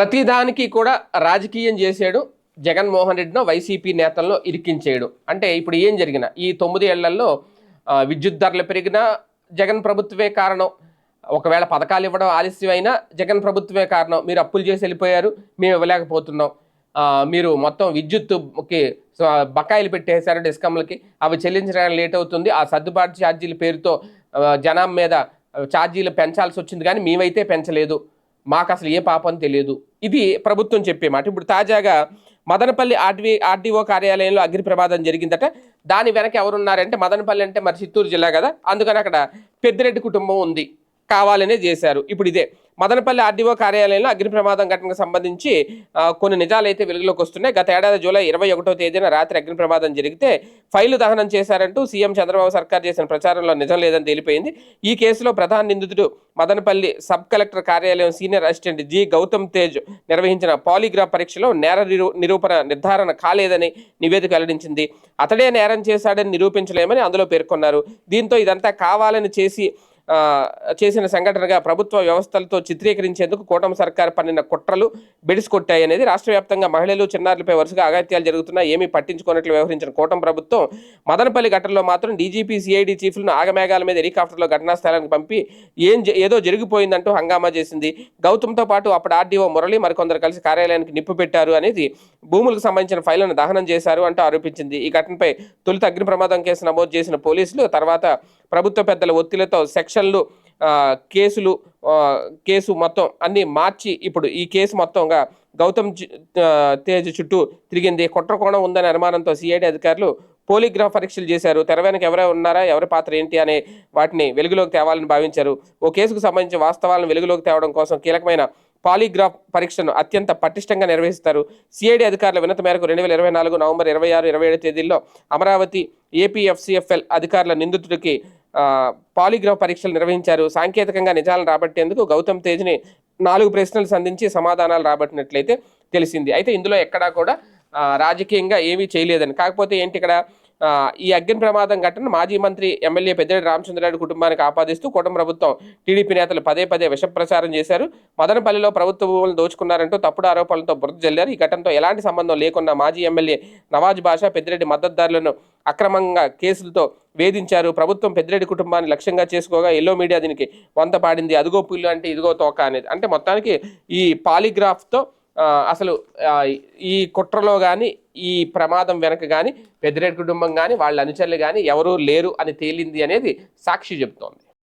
ప్రతిదానికి కూడా రాజకీయం చేసాడు జగన్మోహన్ రెడ్డినో వైసీపీ నేతల్లో ఇరికించేయడు అంటే ఇప్పుడు ఏం జరిగిన ఈ తొమ్మిది ఏళ్ళలో విద్యుత్ ధరలు పెరిగినా జగన్ ప్రభుత్వమే కారణం. ఒకవేళ పథకాలు ఇవ్వడం ఆలస్యమైనా జగన్ ప్రభుత్వమే కారణం. మీరు అప్పులు చేసి వెళ్ళిపోయారు మేము ఇవ్వలేకపోతున్నాం. మీరు మొత్తం విద్యుత్కి బకాయిలు పెట్టేశారు డిస్కమ్లకి. అవి చెల్లించడానికి లేట్ అవుతుంది. ఆ సర్దుబాటు ఛార్జీల పేరుతో జనం మీద ఛార్జీలు పెంచాల్సి వచ్చింది కానీ మేమైతే పెంచలేదు. మాకు అసలు ఏ పాపం తెలియదు. ఇది ప్రభుత్వం చెప్పే మాట. ఇప్పుడు తాజాగా మదనపల్లి ఆర్డీ ఆర్డీఓ కార్యాలయంలో అగ్ని ప్రమాదం జరిగిందట. దాని వెనక ఎవరున్నారంటే మదనపల్లి అంటే మరి చిత్తూరు జిల్లా కదా. అందుకని అక్కడ పెద్దిరెడ్డి కుటుంబం ఉంది. కావాలనే చేశారు. ఇప్పుడు ఇదే. మదనపల్లి ఆర్డీఓ కార్యాలయంలో అగ్ని ప్రమాదం ఘటనకు సంబంధించి కొన్ని నిజాలు అయితే వెలుగులోకి వస్తున్నాయి. గత ఏడాది జూలై ఇరవై ఒకటో తేదీన రాత్రి అగ్ని ప్రమాదం జరిగితే ఫైలు దహనం చేశారంటూ సీఎం చంద్రబాబు సర్కార్ చేసిన ప్రచారంలో నిజం లేదని తేలిపోయింది. ఈ కేసులో ప్రధాన నిందితుడు మదనపల్లి సబ్ కలెక్టర్ కార్యాలయం senior assistant G Gautam Tej నిర్వహించిన పాలిగ్రాఫ్ పరీక్షలో నేర నిరూ- నిరూపణ నిర్ధారణ కాలేదని నివేదిక వెల్లడించింది. అతడే నేరం చేశాడని నిరూపించలేమని అందులో పేర్కొన్నారు. దీంతో ఇదంతా కావాలని చేసి చేసిన సంఘటనగా ప్రభుత్వ వ్యవస్థలతో చిత్రీకరించేందుకు కూటమి సర్కార్ పన్నిన కుట్రలు బెడిసికొట్టాయి అనేది రాష్ట్ర వ్యాప్తంగా మహిళలు చిన్నారులపై వరుసగా అగత్యాలు జరుగుతున్నా ఏమీ పట్టించుకోనట్లు వ్యవహరించిన కూటమి ప్రభుత్వం మదనపల్లి ఘటనలో మాత్రం డీజీపీ సిఐడి చీఫ్లను ఆగమేఘాల మీద హెలికాప్టర్లో ఘటనా స్థలానికి పంపి ఏం జ- ఏదో జరిగిపోయిందంటూ హంగామా చేసింది. గౌతమ్తో పాటు అప్పుడు ఆర్డీఓ మురళి మరికొందరు కలిసి కార్యాలయానికి నిప్పు పెట్టారు అనేది భూములకు సంబంధించిన ఫైళ్ళను దహనం చేశారు అంటూ ఆరోపించింది. ఈ ఘటనపై తొలుత అగ్ని ప్రమాదం కేసు నమోదు చేసిన పోలీసులు తర్వాత ప్రభుత్వ పెద్దల ఒత్తిళ్ళతో సెక్షన్లు కేసులు కేసు మొత్తం అన్ని మార్చి ఇప్పుడు ఈ కేసు మొత్తంగా గౌతమ్ తేజ్ చుట్టూ తిరిగింది. కుట్రకోణం ఉందనే అనుమానంతో సిఐడి అధికారులు పోలీగ్రాఫ్ పరీక్షలు చేశారు. తెర వెనక ఎవరే ఉన్నారా ఎవరి పాత్ర ఏంటి అనే వాటిని వెలుగులోకి తేవాలని భావించారు. ఓ కేసుకు సంబంధించిన వాస్తవాలను వెలుగులోకి తేవడం కోసం కీలకమైన పాలీగ్రాఫ్ పరీక్షను అత్యంత పటిష్టంగా నిర్వహిస్తారు. సిఐడి అధికారుల వినత మేరకు రెండు వేల ఇరవై నాలుగు నవంబర్ ఇరవై ఆరు ఇరవై ఏడు తేదీల్లో అమరావతి ఏపీఎఫ్సిఎఫ్ఎల్ అధికారుల నిందితుడికి పాలిగ్రాఫ్ పరీక్షలు నిర్వహించారు. సాంకేతికంగా నిజాలను రాబట్టేందుకు గౌతమ్ తేజ్ని నాలుగు ప్రశ్నలు సంధించి సమాధానాలు రాబట్టినట్లయితే తెలిసింది. అయితే ఇందులో ఎక్కడా కూడా రాజకీయంగా ఏమీ చేయలేదని. కాకపోతే ఏంటి ఇక్కడ ఈ అగ్ని ప్రమాదం ఘటన మాజీ మంత్రి ఎమ్మెల్యే పెద్దిరెడ్డి రామచంద్రరెడ్డి కుటుంబానికి ఆపాదిస్తూ కూటమి ప్రభుత్వం టీడీపీ నేతలు పదే పదే విషప్రచారం చేశారు. మదనపల్లిలో ప్రభుత్వ భూములను దోచుకున్నారంటూ తప్పుడు ఆరోపణలతో బురద జల్లారు. ఈ ఘటనతో ఎలాంటి సంబంధం లేకున్న మాజీ ఎమ్మెల్యే నవాజ్ బాషా పెద్దిరెడ్డి మద్దతుదారులను అక్రమంగా కేసులతో వేధించారు. ప్రభుత్వం పెద్దిరెడ్డి కుటుంబాన్ని లక్ష్యంగా చేసుకోగా ఎల్లో మీడియా దీనికి వంత పాడింది అదుగో పుల్లు అంటే ఇదిగో తోక అనేది. అంటే మొత్తానికి ఈ పాలిగ్రాఫ్తో అసలు ఈ కుట్రలో కానీ ఈ ప్రమాదం వెనక కానీ పెద్దిరెడ్డి కుటుంబం కానీ వాళ్ళ అనుచరులు కానీ ఎవరూ లేరు అని తేలింది అనేది సాక్షి చెబుతోంది.